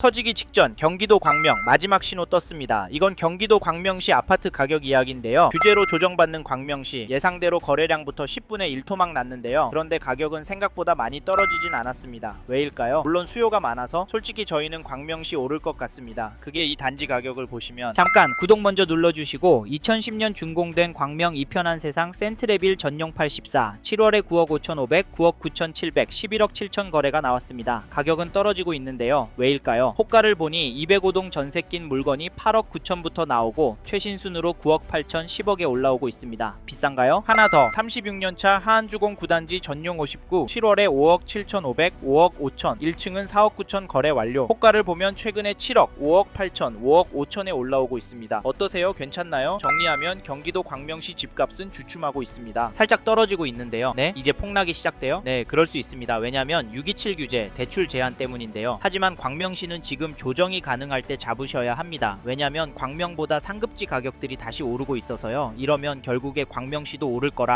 터지기 직전 경기도 광명 마지막 신호 떴습니다. 이건 경기도 광명시 아파트 가격 이야기인데요. 규제로 조정받는 광명시 예상대로 거래량부터 10분의 1토막 났는데요. 그런데 가격은 생각보다 많이 떨어지진 않았습니다. 왜일까요? 물론 수요가 많아서 솔직히 저희는 광명시 오를 것 같습니다. 그게 이 단지 가격을 보시면 잠깐 구독 먼저 눌러주시고 2010년 준공된 광명 이편한 세상 센트레빌 전용 84 7월에 9억 5,500, 9억 9,700, 11억 7천 거래가 나왔습니다. 가격은 떨어지고 있는데요. 왜일까요? 호가를 보니 205동 전세 낀 물건이 8억 9천부터 나오고 최신 순으로 9억 8천 10억에 올라오고 있습니다. 비싼가요? 하나 더 36년차 하안주공 9단지 전용 59 7월에 5억 7,500, 5억 5천 1층은 4억 9천 거래 완료. 호가를 보면 최근에 7억, 5억 8천, 5억 5천에 올라오고 있습니다. 어떠세요? 괜찮나요? 정리하면 경기도 광명시 집값은 주춤하고 있습니다. 살짝 떨어지고 있는데요. 네, 이제 폭락이 시작돼요. 네, 그럴 수 있습니다. 왜냐하면 627 규제, 대출 제한 때문인데요. 하지만 광명시는 지금 조정이 가능할 때 잡으셔야 합니다. 왜냐하면 광명보다 상급지 가격들이 다시 오르고 있어서요. 이러면 결국에 광명시도 오를 거라